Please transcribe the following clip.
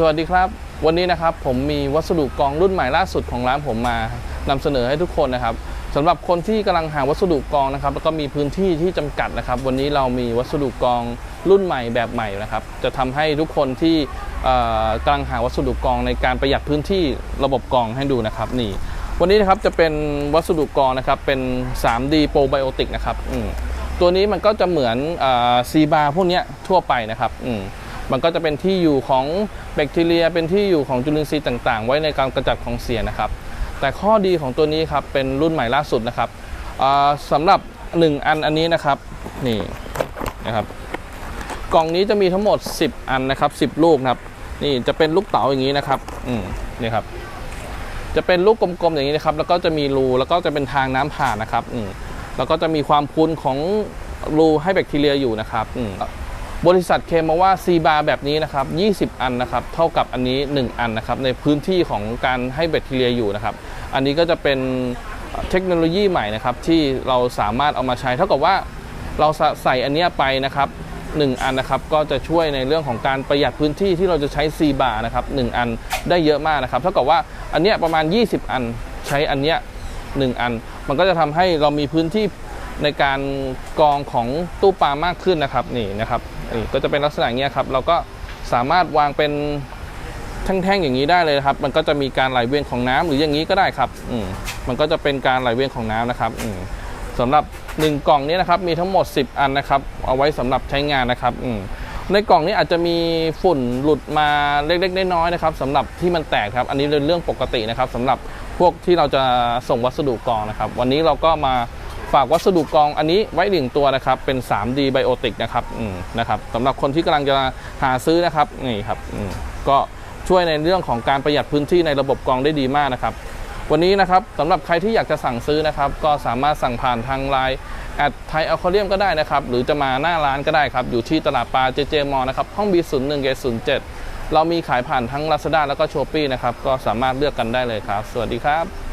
สวัสดีครับ วันนี้นะครับผมมีวัสดุกองรุ่นใหม่ล่าสุดของร้านผมมานำเสนอให้ทุกคนนะครับสำหรับคนที่กำลังหาวัสดุกองนะครับ แล้วก็มีพื้นที่ที่จำกัดนะครับ วันนี้เรามีวัสดุกองรุ่นใหม่แบบใหม่นะครับ จะทำให้ทุกคนที่กำลังหาวัสดุกองในการประหยัดพื้นที่ระบบกองให้ดูนะครับนี่ วันนี้นะครับจะเป็นวัสดุกองนะครับเป็น 3D Probiotic นะครับตัวนี้มันก็จะเหมือนซีบาพวกนี้ทั่วไปนะครับอืม มันก็จะเป็นที่อยู่ของแบคทีเรีย เป็นที่อยู่ของจุลินทรีย์ต่างๆ ไว้ในการกระจัดของเสียนะครับ แต่ข้อดีของตัวนี้ครับเป็นรุ่นใหม่ล่าสุดนะครับอ่าสำหรับ 1 อันอันนี้นะครับนี่นะครับ กล่องนี้จะมีทั้งหมด 10 อันนะครับ 10 ลูกนะครับนี่จะเป็นลูกเต๋าอย่างนี้นะครับอืมนี่ครับจะเป็นลูกกลมๆอย่างนี้นะครับ แล้วก็จะมีรูแล้วก็จะเป็นทางน้ำผ่านนะครับอืมแล้วก็จะมีความพุนของรูให้แบคทีเรียอยู่นะครับอืม บริษัทเคมมาว่าซีบาแบบนี้นะครับ 20 อันนะครับ เท่ากับอันนี้ 1 อันนะครับ ในพื้นที่ของการให้แบคทีเรียอยู่นะครับ อันนี้ก็จะเป็นเทคโนโลยีใหม่นะครับ ที่เราสามารถเอามาใช้ เท่ากับว่าเราใส่อันเนี้ยไปนะครับ1 อันนะครับก็จะช่วยในเรื่องของการประหยัดพื้นที่ที่เราจะใช้ซีบาร์นะครับ1อันได้เยอะมากนะครับ เท่ากับว่าอันเนี้ยประมาณ 20 อันใช้อันเนี้ย1อัน มันก็จะทำให้เรามีพื้นที่ ในการกรองของตู้ปลามากขึ้นนะครับนี่นะครับนี่ก็จะเป็นลักษณะเงี้ยครับเราก็สามารถวางเป็นแท่งๆอย่างนี้ได้เลยครับ มันก็จะมีการไหลเวียนของน้ำหรืออย่างนี้ก็ได้ครับอืมมันก็จะเป็นการไหลเวียนของน้ำนะครับอืมสำหรับ 1 กล่องนี้นะครับมีทั้งหมด 10 อันนะครับ เอาไว้สำหรับใช้งานนะครับอืมในกล่องนี้อาจจะมีฝุ่นหลุดมาเล็กๆน้อยๆนะครับสำหรับที่มันแตกครับ อันนี้เป็นเรื่องปกตินะครับสำหรับพวกที่เราจะส่งวัสดุกรองนะครับ วันนี้เราก็มา ฝากวัสดุกองอันนี้ไว้หนึ่งตัวนะครับ เป็น 3D Biotic นะครับนะครับสำหรับคนที่กำลังจะหาซื้อนะครับนี่ครับก็ช่วยในเรื่องของการประหยัดพื้นที่ในระบบกองได้ดีมากนะครับ วันนี้นะครับสำหรับใครที่อยากจะสั่งซื้อนะครับ ก็สามารถสั่งผ่านทางไลน์แอดไทยอัลคอเรียมก็ได้นะครับ หรือจะมาหน้าร้านก็ได้ครับ อยู่ที่ตลาดปลาเจเจมอนะครับ ห้อง B01 เกศูนย์เจ็ดเรามีขายผ่านทั้ง Lazada แล้วก็ s h อ p e e นะครับ ก็สามารถเลือกกันได้เลยครับ สวัสดีครับ